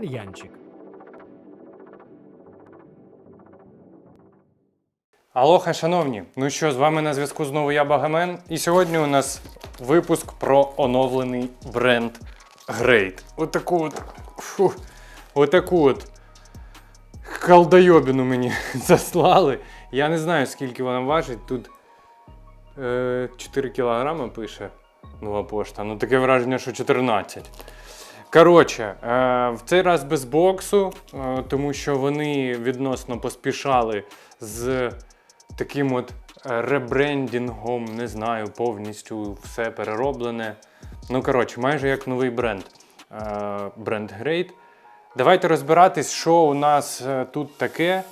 кальянчик. Алоха, шановні! Ну що, з вами на зв'язку знову я Багамен. І сьогодні у нас випуск про оновлений бренд Great. Отаку от. Фу, отаку от халдайобіну мені заслали. Я не знаю, скільки вона важить. Тут е, 4 кілограми пише нова пошта. Ну таке враження, що 14. Коротше, е, в цей раз без боксу, е, тому що вони відносно поспішали з таким от е, ребрендінгом, не знаю, повністю все перероблене. Ну, коротше, майже як новий бренд. Бренд Great. Давайте розбиратись, що у нас тут таке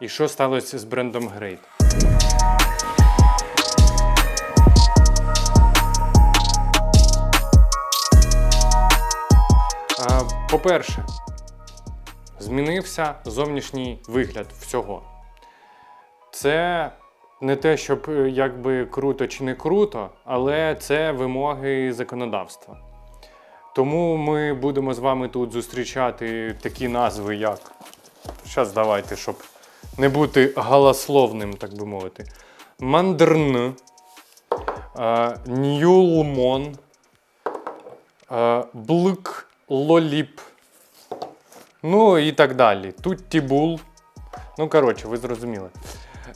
і що сталося з брендом Great. По-перше, змінився зовнішній вигляд всього. Це не те, щоб е, якби круто чи не круто, але це вимоги законодавства. Тому ми будемо з вами тут зустрічати такі назви, як. Зараз давайте, щоб не бути галасловним, так би мовити. Мандрн, е, Нюлмон, е, Блк Лоліп. Ну і так далі. Туттібул. Ну, коротше, ви зрозуміли.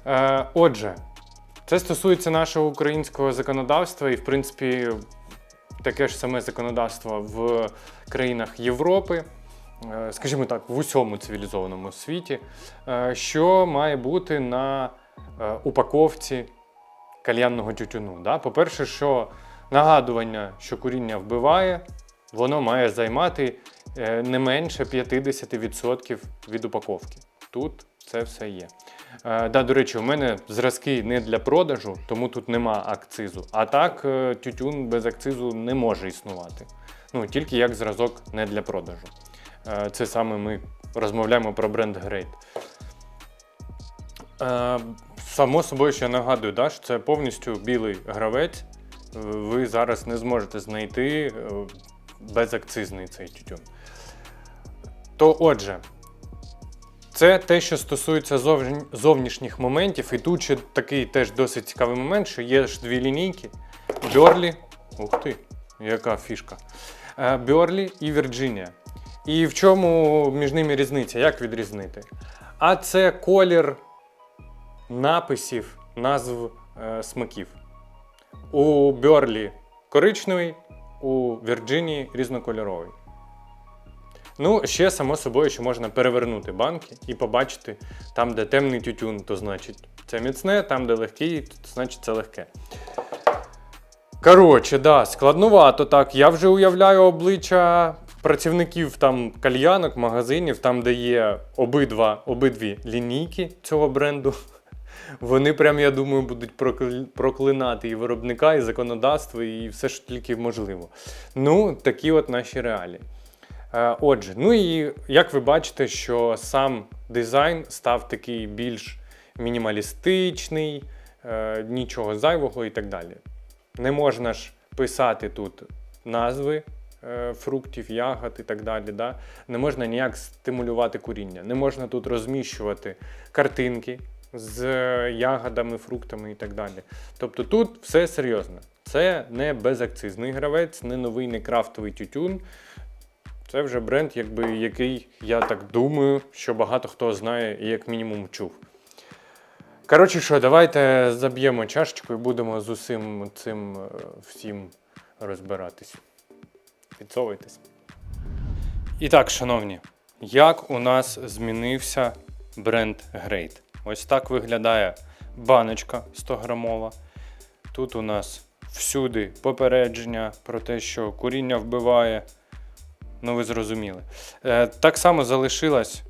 Е, отже, це стосується нашого українського законодавства, і, в принципі, таке ж саме законодавство в країнах Європи, е, скажімо так, в усьому цивілізованому світі, е, що має бути на е, упаковці кальянного тютюну. Да? По-перше, що нагадування, що куріння вбиває, воно має займати е, не менше 50% від упаковки. Тут це все є. Е, да, до речі, у мене зразки не для продажу, тому тут нема акцизу. А так, е, тютюн без акцизу не може існувати. Ну, тільки як зразок не для продажу. Це саме ми розмовляємо про бренд. Е, Само собою, я нагадую, да, що це повністю білий гравець. Ви зараз не зможете знайти безакцизний цей тютюн. То отже, це те, що стосується зовнішніх моментів, і тут ще такий теж досить цікавий момент, що є ж дві лінійки: Бьорлі. Ух ти, яка фішка. Е, Бьорлі і Вірджинія. І в чому між ними різниця? Як відрізнити? А це колір написів, назв е, смаків. У Бьорлі коричневий, у Вірджинії різнокольоровий. Ну, ще само собою, що можна перевернути банки і побачити, там, де темний тютюн, то значить це міцне, там, де легкий, то значить це легке. Коротше, да, складнувато так. Я вже уявляю обличчя працівників там кальянок, магазинів, там, де є обидва, обидві лінійки цього бренду. Вони прям, я думаю, будуть прокл- проклинати і виробника, і законодавство, і все, що тільки можливо. Ну, такі от наші реалії. Е, Отже, ну і як ви бачите, що сам дизайн став такий більш мінімалістичний, е, нічого зайвого і так далі. Не можна ж писати тут назви е, фруктів, ягод і так далі. Да? Не можна ніяк стимулювати куріння. Не можна тут розміщувати картинки з е, ягодами, фруктами і так далі. Тобто тут все серйозно. Це не безакцизний гравець, не новий, не крафтовий тютюн. Це вже бренд, якби, який, я так думаю, що багато хто знає і як мінімум чув. Коротше, що, давайте заб'ємо чашечку і будемо з усім цим е, всім розбиратись. Підсовуйтесь. І так, шановні, як у нас змінився бренд Great? Ось так виглядає баночка 100 грамова. Тут у нас всюди попередження про те, що куріння вбиває. Ну, ви зрозуміли. Е, так само залишилась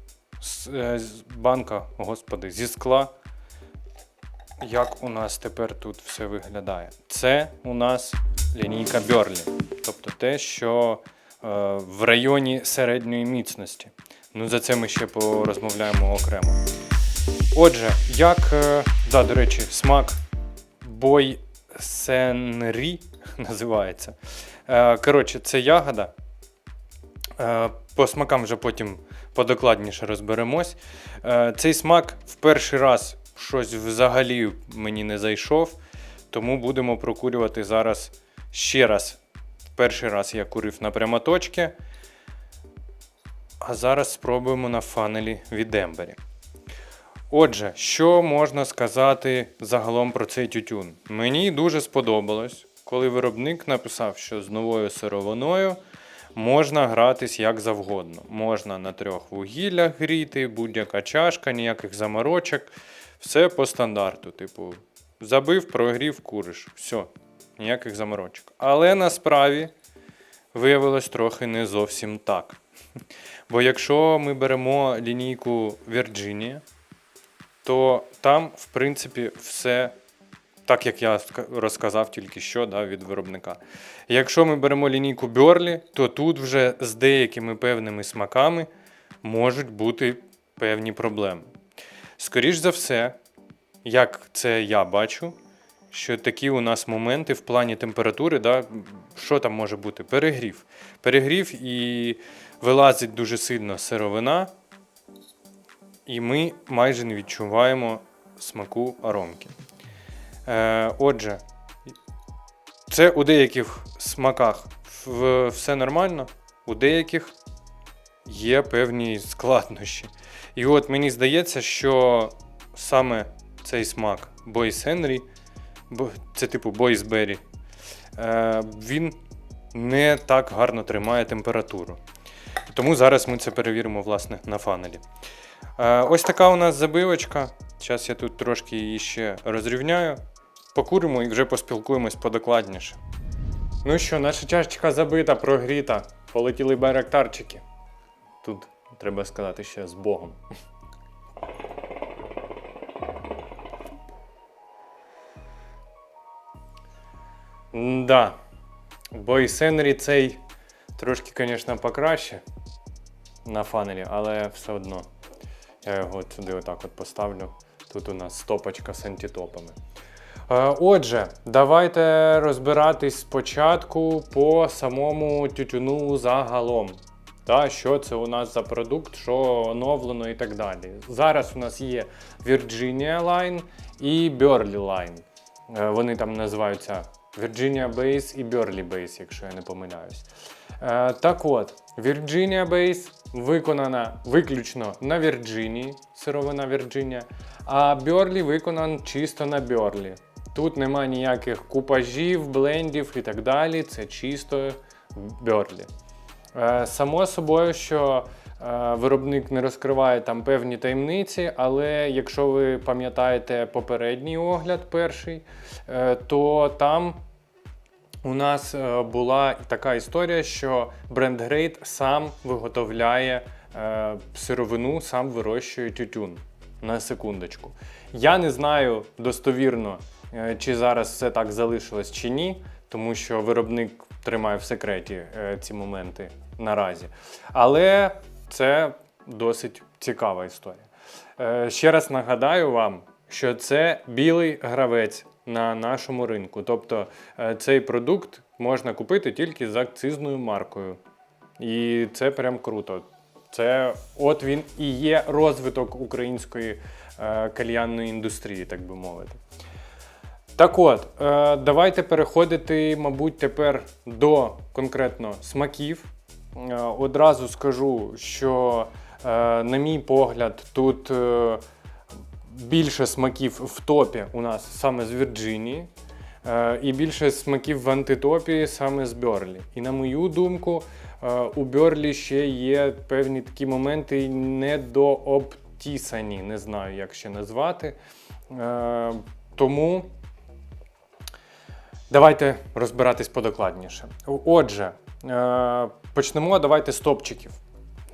е, банка, господи, зі скла. Як у нас тепер тут все виглядає? Це у нас лінійка Бьорлі. Тобто те, що е, в районі середньої міцності. Ну, за це ми ще порозмовляємо окремо. Отже, як, е, да, до речі, смак Бой Сенрі називається. Е, коротше, це ягода. Е, По смакам вже потім подокладніше розберемось. Цей смак в перший раз щось взагалі мені не зайшов, тому будемо прокурювати зараз ще раз. Перший раз я курив на прямоточки, а зараз спробуємо на фанелі від Ембері. Отже, що можна сказати загалом про цей тютюн? Мені дуже сподобалось, коли виробник написав, що з новою сировиною можна гратись як завгодно. Можна на трьох вугіллях гріти, будь-яка чашка, ніяких заморочок. Все по стандарту. Типу, забив, прогрів, куриш. Все, ніяких заморочок. Але насправді виявилось трохи не зовсім так. Бо якщо ми беремо лінійку Virginia, то там, в принципі, все так, як я розказав тільки що да, від виробника. Якщо ми беремо лінійку Бьорлі, то тут вже з деякими певними смаками можуть бути певні проблеми. Скоріш за все, як це я бачу, що такі у нас моменти в плані температури, да, що там може бути? Перегрів. Перегрів і вилазить дуже сильно сировина, і ми майже не відчуваємо смаку аромки. Е, отже, це у деяких смаках все нормально, у деяких є певні складнощі. І от мені здається, що саме цей смак Бойс Henry, це типу Бойс Berry, е, він не так гарно тримає температуру. Тому зараз ми це перевіримо власне на фанелі. Е, Ось така у нас забивочка. Зараз я тут трошки її ще розрівняю. Покуримо і вже поспілкуємось подокладніше. Ну що, наша чашечка забита, прогріта. Полетіли байрактарчики. Тут треба сказати ще з Богом. Да. Бой Сенрі цей трошки, звісно, покраще на фанелі, але все одно. Я його сюди отак от поставлю. Тут у нас стопочка з антитопами. Е, Отже, давайте розбиратись спочатку по самому тютюну загалом. Та, що це у нас за продукт, що оновлено і так далі. Зараз у нас є Virginia Line і Burley Line. Е, Вони там називаються Virginia Base і Burley Base, якщо я не помиляюсь. Е, Так от, Virginia Base виконана виключно на Вірджинії, сировина Вірджинія, а Бьорлі виконан чисто на Бьорлі. Тут немає ніяких купажів, блендів і так далі. Це чисто Бьорлі. Е, Само собою, що е, виробник не розкриває там певні таємниці, але якщо ви пам'ятаєте попередній огляд, перший, е, то там у нас е, була така історія, що бренд сам виготовляє е, сировину, сам вирощує тютюн. На секундочку. Я не знаю достовірно, е, чи зараз все так залишилось чи ні, тому що виробник тримає в секреті ці моменти наразі. Але це досить цікава історія. Ще раз нагадаю вам, що це білий гравець на нашому ринку. Тобто е, цей продукт можна купити тільки з акцизною маркою. І це прям круто. Це от він і є розвиток української е, кальянної індустрії, так би мовити. Так от, е, давайте переходити, мабуть, тепер до конкретно смаків. Е, одразу скажу, що, е, на мій погляд, тут е, більше смаків в топі у нас саме з Вірджинії, е, і більше смаків в антитопі саме з Бьорлі. І на мою думку, е, у Бьорлі ще є певні такі моменти недообтісані, не знаю, як ще назвати. Е, Тому. Давайте розбиратись подокладніше. Отже, почнемо давайте з топчиків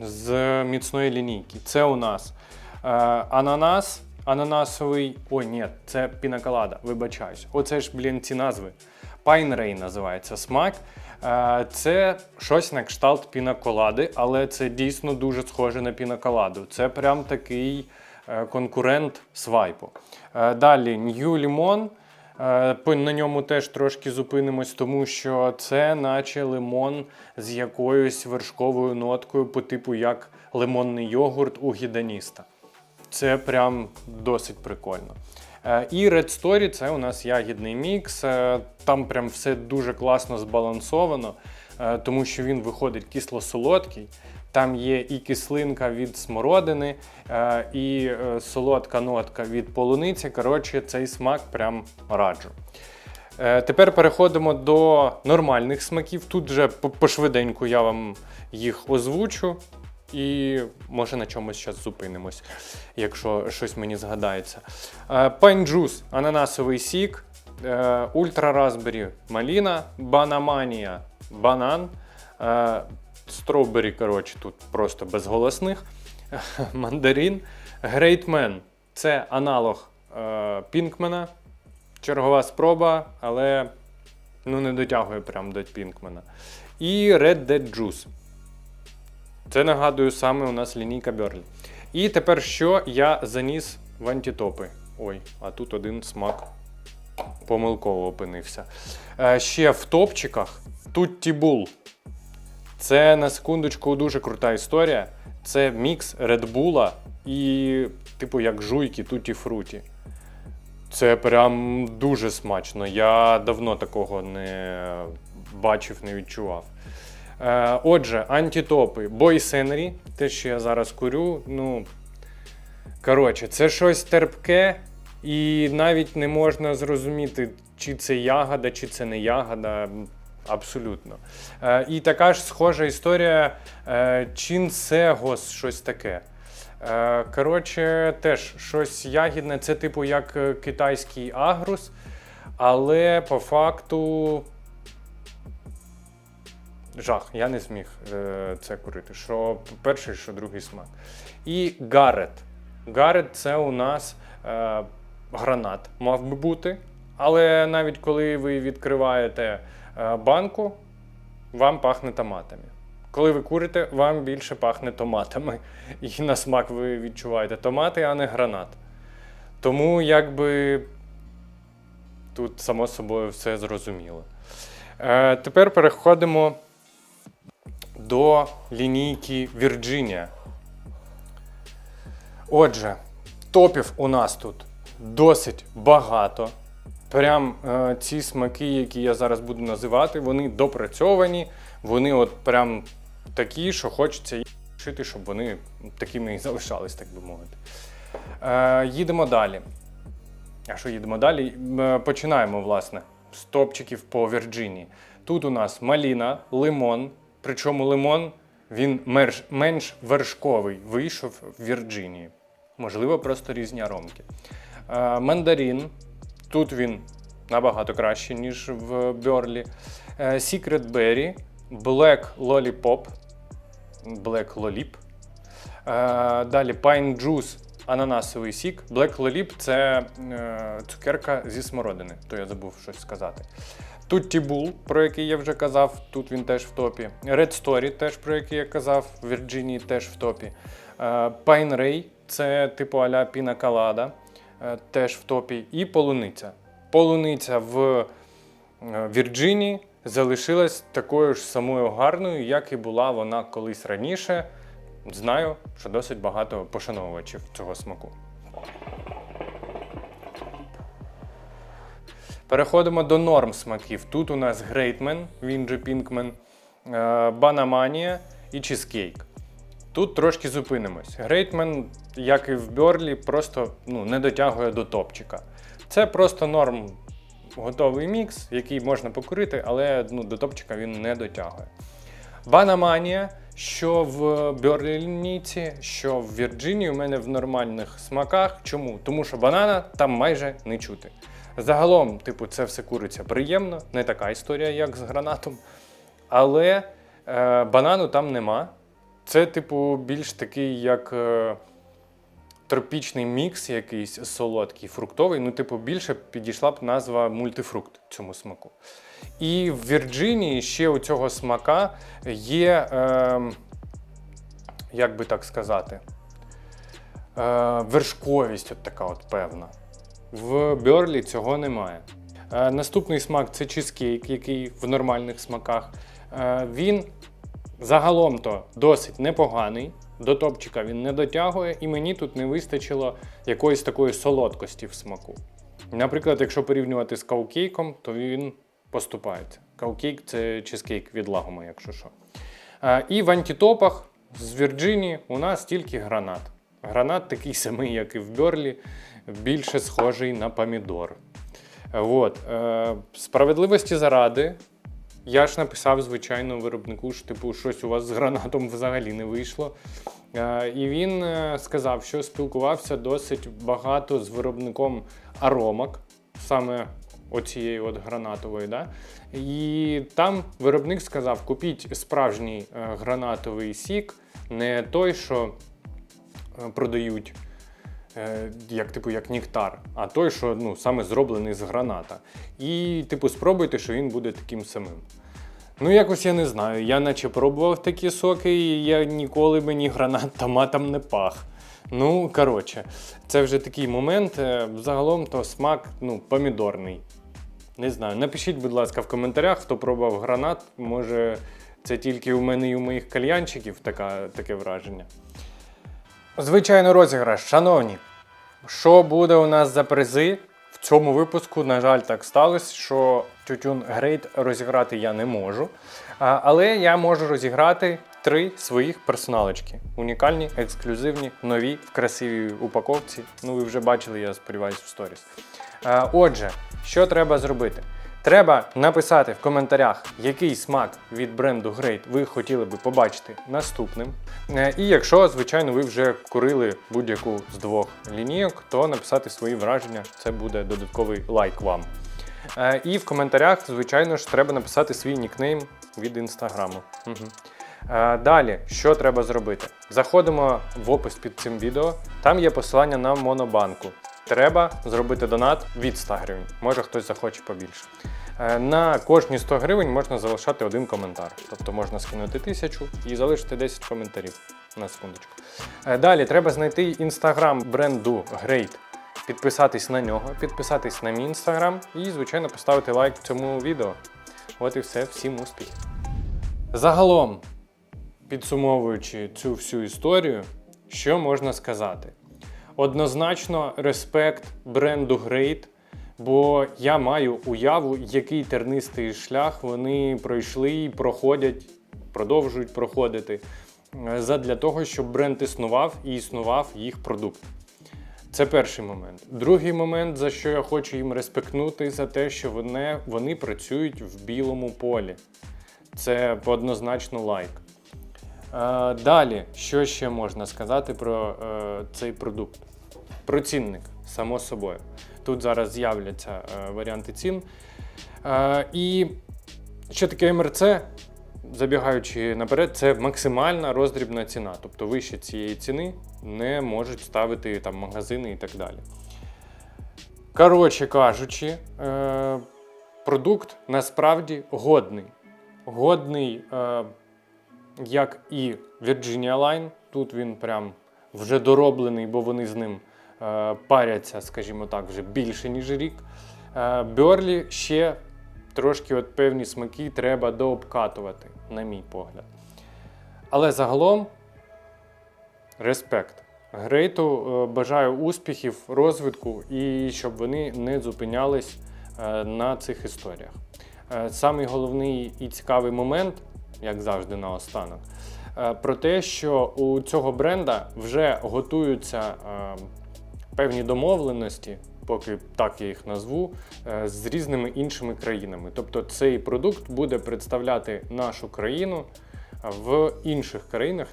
з міцної лінійки. Це у нас ананас, ананасовий. Ой, ні, це пінаколада, вибачаюсь. Оце ж, блін, ці назви. Pine Rain називається смак. Е, Це щось на кшталт пінаколади, але це дійсно дуже схоже на пінаколаду. Це прям такий е, конкурент свайпу. Е, Далі New Limon. На ньому теж трошки зупинимось, тому що це наче лимон з якоюсь вершковою ноткою, по типу як лимонний йогурт у гіданіста. Це прям досить прикольно. Е, І Red Story це у нас ягідний мікс. Е, Там прям все дуже класно збалансовано, е, тому що він виходить кисло-солодкий. Там є і кислинка від смородини, і солодка нотка від полуниці. Коротше, цей смак прям раджу. Тепер переходимо до нормальних смаків. Тут вже пошвиденьку я вам їх озвучу. І може на чомусь зараз зупинимось, якщо щось мені згадається. Пайн джус, ананасовий сік, е, ультра разбері маліна, банаманія, банан, е, стробері, коротше, тут просто без голосних, мандарин, грейтмен це аналог е, пінкмена, чергова спроба, але ну, не дотягує прям до пінкмена. І Red Dead Juice. Це нагадую саме у нас лінійка Берлі. І тепер що я заніс в антитопи. Ой, а тут один смак помилково опинився. Е, ще в топчиках тут Тібул. Це на секундочку дуже крута історія. Це мікс Редбула і, типу, як жуйки туті фруті. Це прям дуже смачно. Я давно такого не бачив, не відчував. Е, отже, антитопи. Бой Сенрі, те, що я зараз курю. Ну, коротше, це щось терпке, і навіть не можна зрозуміти, чи це ягода, чи це не ягода. Абсолютно. Е, і така ж схожа історія е, Чінсегос, щось таке. Е, коротше, теж щось ягідне, це типу як е, китайський агрус, але по факту жах, я не зміг е, це курити. Що перший, що другий смак. І гарет. Гарет це у нас е, гранат, мав би бути. Але навіть коли ви відкриваєте е, банку, вам пахне томатами. Коли ви курите, вам більше пахне томатами. І на смак ви відчуваєте томати, а не гранат. Тому якби тут само собою все зрозуміло. Е, тепер переходимо до лінійки Virginia. Отже, топів у нас тут досить багато. Прям е, ці смаки, які я зараз буду називати, вони допрацьовані, вони от прям такі, що хочеться шити, щоб вони такими і залишались, так би мовити. Е, їдемо далі. А що їдемо далі? Е, Починаємо, власне, з топчиків по Вірджинії. Тут у нас маліна, лимон. Причому лимон він мерж- менш вершковий вийшов в Вірджинії. Можливо, просто різні аромки. Е, мандарин. Тут він набагато краще, ніж в Берлі. Е, Secret Berry, Black Lollipop, Black Lollip. Е, Далі Pine Juice, ананасовий сік. Black Lollip – це е, цукерка зі смородини, то я забув щось сказати. Тут Тібул, про який я вже казав, тут він теж в топі. Red Story, теж про який я казав, в Вірджинії теж в топі. Е, Pine Ray – це типу аля піна калада, е, теж в топі. І полуниця. Полуниця в е, Вірджинії залишилась такою ж самою гарною, як і була вона колись раніше. Знаю, що досить багато пошановувачів цього смаку. Переходимо до норм смаків. Тут у нас Грейтмен, він же Пінкмен, Банаманія і Чізкейк. Тут трошки зупинимось. Грейтмен, як і в Берлі, просто ну, не дотягує до топчика. Це просто норм готовий мікс, який можна покурити, але ну, до топчика він не дотягує. Банаманія, що в Берлініці, що в Вірджинії у мене в нормальних смаках. Чому? Тому що банана там майже не чути. Загалом, типу, це все куриться приємно, не така історія, як з гранатом. Але е, банану там нема. Це, типу, більш такий, як е, тропічний мікс, якийсь солодкий, фруктовий. Ну, типу, більше підійшла б назва мультифрукт цьому смаку. І в Вірджинії ще у цього смака є, е, як би так сказати, е, вершковість от така от певна. В Берлі цього немає. Е, Наступний смак це чизкейк, який в нормальних смаках. Е, Він загалом-то досить непоганий. До топчика він не дотягує, і мені тут не вистачило якоїсь такої солодкості в смаку. Наприклад, якщо порівнювати з каукейком, то він поступається. Каукейк це чизкейк від лагома, якщо що. Е, І в антитопах з Вірджинії у нас тільки гранат. Гранат такий самий, як і в Берлі, більше схожий на помідор. От. е, Справедливості заради, я ж написав, звичайно, виробнику, що типу, щось у вас з гранатом взагалі не вийшло. Е, І він е, сказав, що спілкувався досить багато з виробником аромок, саме оцієї от гранатової. Да? І там виробник сказав: купіть справжній гранатовий сік, не той, що продають. Е, Як типу як нектар, а той, що ну, саме зроблений з граната. І, типу, спробуйте, що він буде таким самим. Ну, якось я не знаю. Я наче пробував такі соки, і я ніколи мені гранат томатом не пах. Ну, коротше, це вже такий момент. Е, Загалом то смак ну, помідорний. Не знаю. Напишіть, будь ласка, в коментарях, хто пробував гранат. Може, це тільки у мене і у моїх кальянчиків така, таке враження. Звичайно, розіграш, шановні. Що буде у нас за призи? В цьому випуску, на жаль, так сталося, що тютюн Грейт розіграти я не можу. Але я можу розіграти три своїх персоналочки. Унікальні, ексклюзивні, нові, в красивій упаковці. Ну, ви вже бачили, я сподіваюся, в сторіс. Отже, що треба зробити? Треба написати в коментарях, який смак від бренду Great ви хотіли би побачити наступним. Е, І якщо, звичайно, ви вже курили будь-яку з двох лінійок, то написати свої враження, це буде додатковий лайк вам. Е, І в коментарях, звичайно ж, треба написати свій нікнейм від інстаграму. Угу. Далі, що треба зробити? Заходимо в опис під цим відео. Там є посилання на монобанку. Треба зробити донат від 100 гривень. Може хтось захоче побільше. Е, На кожні 100 гривень можна залишати один коментар. Тобто можна скинути тисячу і залишити 10 коментарів. На секундочку. Е, Далі треба знайти інстаграм бренду Great, підписатись на нього, підписатись на мій інстаграм і, звичайно, поставити лайк цьому відео. От і все, всім успіхів. Загалом, підсумовуючи цю всю історію, що можна сказати? Однозначно, респект бренду Great, бо я маю уяву, який тернистий шлях вони пройшли проходять, продовжують проходити е, задля того, щоб бренд існував і існував їх продукт. Це перший момент. Другий момент, за що я хочу їм респектнути, за те, що вони, вони працюють в білому полі. Це однозначно лайк. Е, далі, що ще можна сказати про е, цей продукт? Про цінник, само собою. Тут зараз з'являться е, варіанти цін. Е, і що таке МРЦ? Забігаючи наперед, це максимальна роздрібна ціна. Тобто вище цієї ціни не можуть ставити там магазини і так далі. Коротше кажучи, е, продукт насправді годний. Годний, як і Virginia Line. Тут він прям вже дороблений, бо вони з ним паряться, скажімо так, вже більше, ніж рік. Е, Берлі ще трошки от певні смаки треба дообкатувати, на мій погляд. Але загалом респект. Грейту е, бажаю успіхів, розвитку і щоб вони не зупинялись е, на цих історіях. Е, Самий головний і цікавий момент, як завжди, наостанок, е, про те, що у цього бренда вже готуються е, певні домовленості, поки так я їх назву, е, з різними іншими країнами. Тобто цей продукт буде представляти нашу країну в інших країнах.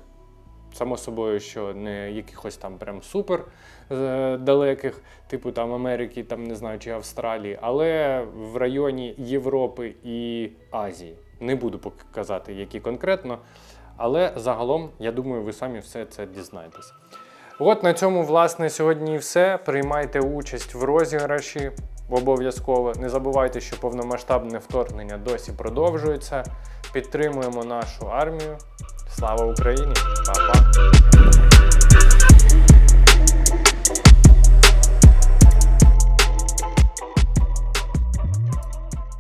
Само собою, що не якихось там прям супер е, далеких, типу там Америки, там не знаю, чи Австралії, але в районі Європи і Азії. Не буду поки казати, які конкретно, але загалом, я думаю, ви самі все це дізнаєтесь. От на цьому, власне, сьогодні і все. Приймайте участь в розіграші обов'язково. Не забувайте, що повномасштабне вторгнення досі продовжується. Підтримуємо нашу армію. Слава Україні! Па-па!